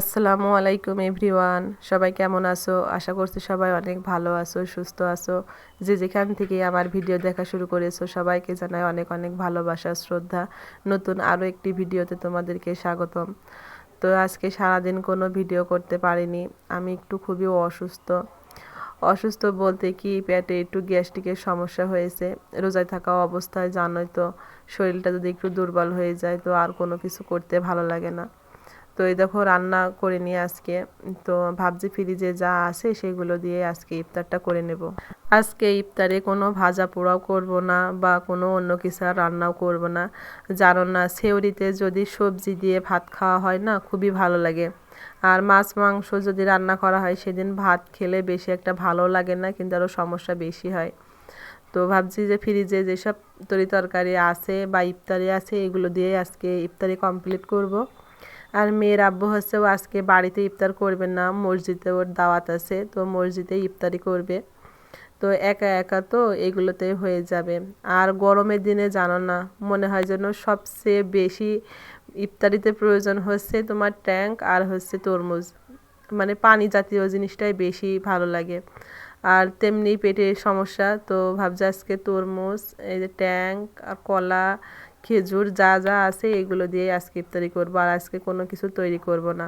আসসালামু আলাইকুম এভরিওয়ান। সবাই কেমন আছো? আশা করছি সবাই অনেক ভালো আছো, সুস্থ আছো। যে যেখান থেকে আমার ভিডিও দেখা শুরু করেছ, সবাইকে জানাই অনেক অনেক ভালোবাসা, শ্রদ্ধা। নতুন আরও একটি ভিডিওতে তোমাদেরকে স্বাগতম। তো আজকে সারাদিন কোনো ভিডিও করতে পারিনি। আমি একটু খুবই অসুস্থ। অসুস্থ বলতে কি, পেটে একটু গ্যাস্ট্রিকের সমস্যা হয়েছে। রোজায় থাকা অবস্থায় জানোই তো, শরীরটা যদি একটু দুর্বল হয়ে যায়, তো আর কোনো কিছু করতে ভালো লাগে না। তো এই দেখো রান্না করে নিয়ে আজকে। তো ভাবছি ফ্রিজে যা আছে সেগুলো দিয়ে আজকে ইফতারটা করে নেব। আজকে ইফতারে কোনো ভাজা পোড়াও করব না বা কোনো অন্য কিছু রান্নাও করব না। জানো না, সেউরিতে যদি সবজি দিয়ে ভাত খাওয়া হয় না, খুবই ভালো লাগে। আর মাছ, মাংস যদি রান্না করা হয়, সেদিন ভাত খেলে বেশি একটা ভালো লাগে না, কিন্তু আরও সমস্যা বেশি হয়। তো ভাবছি যে ফ্রিজে যেসব তরি তরকারি আছে বা ইফতারি আছে, এগুলো দিয়ে আজকে ইফতারি কমপ্লিট করব। আর মেয়ের আব্বু হচ্ছে ও আজকে বাড়িতে ইফতার করবে না, মসজিদে ওর দাওয়াত আছে, তো মসজিদে ইফতারি করবে। তো একা একা তো এগুলোতে হয়ে যাবে। আর গরমের দিনে জানো না, মনে হয় যেন সবচেয়ে বেশি ইফতারিতে প্রয়োজন হচ্ছে তোমার ট্যাঙ্ক আর হচ্ছে তরমুজ। মানে পানি জাতীয় জিনিসটাই বেশি ভালো লাগে। আর তেমনি পেটের সমস্যা, তো ভাবছি আজকে তরমুজ, এই যে ট্যাঙ্ক আর কলা খেজুর যা যা আছে এগুলো দিয়ে আজকে ইফতারি করব, আর আজকে কোনো কিছু তৈরি করব না।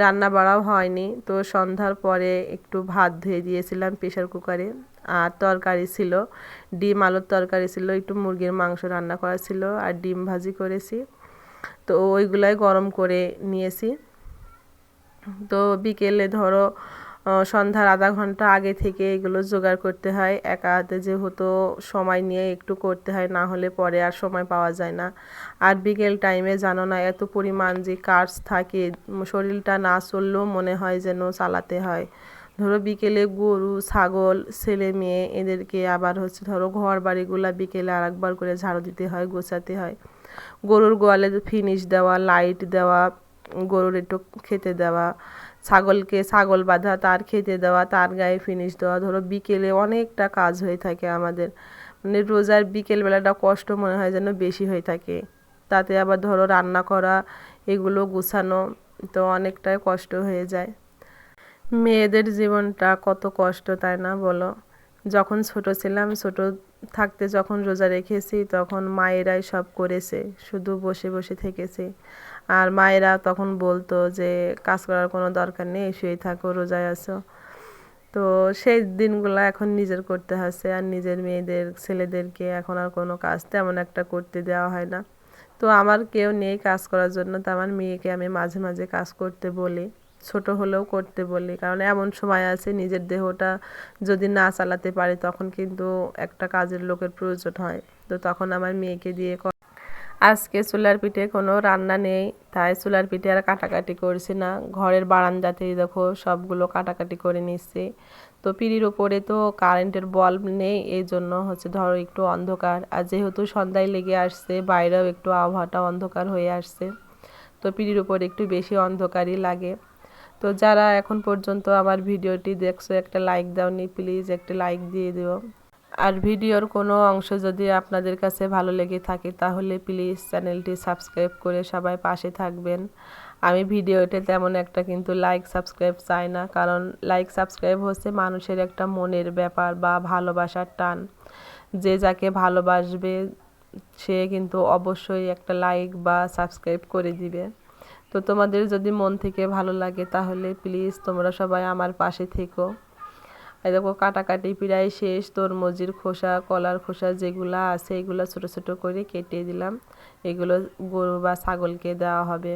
রান্না বাড়াও হয়নি, তো সন্ধ্যার পরে একটু ভাত ধুয়ে দিয়েছিলাম প্রেশার কুকারে, আর তরকারি ছিল, ডিম আলুর তরকারি ছিল, একটু মুরগির মাংস রান্না করা ছিল, আর ডিম ভাজি করেছি। তো ওইগুলাই গরম করে নিয়েছি। তো বিকেলে ধরো সন্ধ্যার আধা ঘণ্টা আগে থেকে এগুলো জোগাড় করতে হয়। একা হাতে যেহেতু সময় নিয়ে একটু করতে হয়, না হলে পরে আর সময় পাওয়া যায় না। আর বিকেল টাইমে জানো না, এত পরিমাণ যে কাজ থাকে, শরীরটা না চললেও মনে হয় যেন চালাতে হয়। ধরো বিকেলে গরু, ছাগল, ছেলে মেয়ে, এদেরকে আবার হচ্ছে ধরো ঘর বাড়িগুলো বিকেলে আর একবার করে ঝাড়ু দিতে হয়, গোছাতে হয়। গরুর গোয়ালে ফিনিশ দেওয়া লাইট দেওয়া, গরুর একটু খেতে দেওয়া। ছাগলকে ছাগল বাঁধা, তার খেতে দেওয়া, তার গায়ে ফিনিশ দেওয়া। ধরো বিকেলে অনেকটা কাজ হয়ে থাকে আমাদের। মানে রোজার বিকেলবেলাটা কষ্ট মনে হয় যেন বেশি হয়ে থাকে। তাতে আবার ধরো রান্না করা, এগুলো গুছানো, তো অনেকটাই কষ্ট হয়ে যায়। মেয়েদের জীবনটা কত কষ্ট, তাই না বলো? যখন ছোট ছিলাম, ছোট থাকতে যখন রোজা রেখেছি, তখন মায়েরাই সব করেছে, শুধু বসে বসে থেকেছে। আর মায়েরা তখন বলতো যে, কাজ করার কোনো দরকার নেই, শুয়ে থাকো, রোজায় আসো তো সেই দিনগুলো এখন নিজের করতে হচ্ছে, আর নিজের মেয়েদের, ছেলেদেরকে এখন আর কোনো কাজ তেমন একটা করতে দেওয়া হয় না। তো আমার কেউ নেই কাজ করার জন্য, তো আমার মেয়েকে আমি মাঝে মাঝে কাজ করতে বলি। ছোট হলেও করতে বলি। কারণ এমন সময় আছে নিজের দেহটা যদি না চালাতে পারে তখন কিন্তু একটা কাজের লোকের প্রয়োজন হয়। তো তখন আমার মেয়েকে দিয়ে আজকে চুলার পিঠে কোনো রান্না নেই, তাই চুলার পিঠে আর কাটাকাটি করছি না। ঘরের বারান্দাতেই দেখো সবগুলো কাটাকাটি করে নিচ্ছি। তো পিড়ির ওপরে তো কারেন্টের বল্ব নেই এই জন্য হচ্ছে ধরো একটু অন্ধকার। আর যেহেতু সন্ধ্যায় লেগে আসছে, বাইরেও একটু আবহাওয়াটা অন্ধকার হয়ে আসছে, তো পিড়ির উপরে একটু বেশি অন্ধকারই লাগে। তো যারা এখন পর্যন্ত আমার ভিডিওটি দেখছ, একটা লাইক দাওনি প্লিজ একটা লাইক দিয়ে দিও। আর ভিডিওর কোনো অংশ যদি আপনাদের কাছে ভালো লেগে থাকে, তাহলে প্লিজ চ্যানেলটি সাবস্ক্রাইব করে সবাই পাশে থাকবেন। আমি ভিডিওতে তেমন একটা কিন্তু লাইক সাবস্ক্রাইব চাই না, কারণ লাইক সাবস্ক্রাইব হচ্ছে মানুষের একটা মনের ব্যাপার বা ভালোবাসার টান। যে যাকে ভালোবাসবে, সে কিন্তু অবশ্যই একটা লাইক বা সাবস্ক্রাইব করে দিবে। তো তোমাদের যদি মন থেকে ভালো লাগে তাহলে প্লিজ তোমরা সবাই আমার পাশে থেকো। এই দেখো কাটাকাটি প্রায় শেষ, তরমুজের খোসা, কলার খোসা যেগুলো আছে এগুলো ছোট ছোট করে কেটে দিলাম। এগুলো গরু বা ছাগলকে দেওয়া হবে।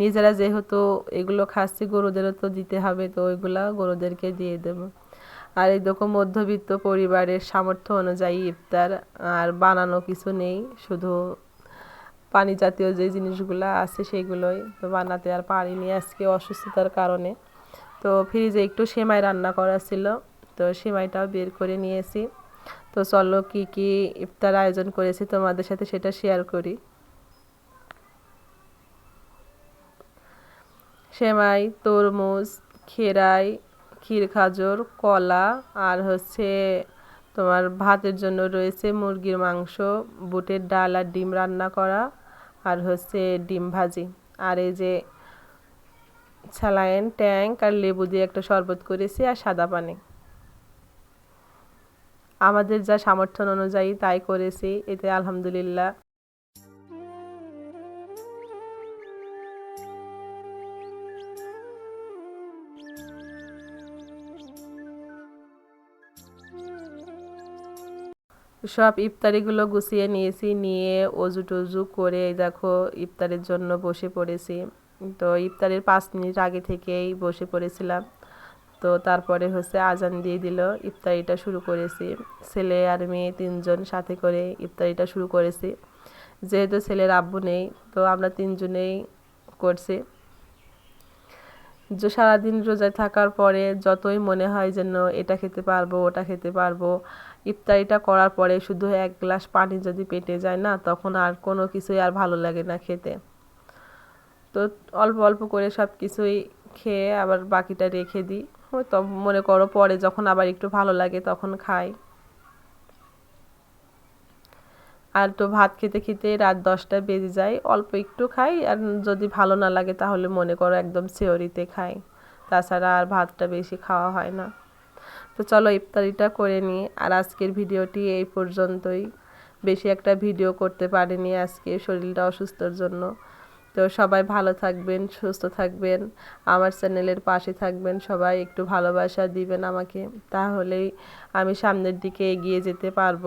নিজেরা যেহেতু এগুলো খাচ্ছি, গরুদেরও তো দিতে হবে, তো ওইগুলো গরুদেরকে দিয়ে দেবো। আর এই দেখো মধ্যবিত্ত পরিবারের সামর্থ্য অনুযায়ী ইফতার আর বানানো কিছু নেই, শুধু পানি জাতীয় যে জিনিসগুলো আছে সেগুলোই তো বানাতে আর পারিনি আজকে অসুস্থতার কারণে। তো ফ্রিজে একটু সেমাই রান্না করা ছিল, তো সেমাইটাও বের করে নিয়েছি। তো চলো কি কি ইফতার আয়োজন করেছি তোমাদের সাথে সেটা শেয়ার করি। সেমাই, তরমুজ, খেরাই, ক্ষীর খাজর, কলা আর হচ্ছে তোমার ভাতের জন্য রয়েছে মুরগির মাংস, বুটের ডাল আর ডিম রান্না করা। আর হচ্ছে ডিম ভাজি। আর এই যে স্যালাইন ট্যাঙ্ক আর লেবু দিয়ে একটা শরবত করেছি আর সাদা পানি। আমাদের যা সামর্থ্য অনুযায়ী তাই করেছি, এতে আলহামদুলিল্লাহ। সব ইফতারিগুলো গুছিয়ে নিয়েছি, নিয়ে অজু টজু করে দেখো ইফতারের জন্য বসে পড়েছি। তো ইফতারের পাঁচ মিনিট আগে থেকেই বসে পড়েছিলাম। তো তারপরে হচ্ছে আজান দিয়ে দিল, ইফতারিটা শুরু করেছি। ছেলে আর মেয়ে তিনজন সাথে করে ইফতারিটা শুরু করেছি। যেহেতু ছেলের আব্বু নেই, তো আমরা তিনজনেই করছি। যে সারাদিন রোজায় থাকার পরে যতই মনে হয় যেন এটা খেতে পারব, ওটা খেতে পারব ইফতারিটা করার পরে শুধু এক গ্লাস পানি যদি পেটে যায় না, তখন আর কোনো কিছুই আর ভালো লাগে না খেতে। তো অল্প অল্প করে সব কিছুই খেয়ে আবার বাকিটা রেখে দিই। তো মনে করো পরে যখন আবার একটু ভালো লাগে তখন খাই। আর তো ভাত খেতে খেতে রাত দশটা বেজে যায়, অল্প একটু খাই আর যদি ভালো না লাগে তাহলে মনে করো একদম সেওরিতে খাই। তাছাড়া আর ভাতটা বেশি খাওয়া হয় না। তো চলো ইফতারিটা করে নিই। আর আজকের ভিডিওটি এই পর্যন্তই। বেশি একটা ভিডিও করতে পারিনি আজকে শরীরটা অসুস্থর জন্য। তো সবাই ভালো থাকবেন, সুস্থ থাকবেন। আমার চ্যানেলের পাশে থাকবেন, সবাই একটু ভালোবাসা দিবেন আমাকে। তাহলেই আমি সামনের দিকে এগিয়ে যেতে পারব।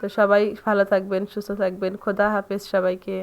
তো সবাই ভালো থাকবেন, সুস্থ থাকবেন। খোদা হাফেজ সবাইকে।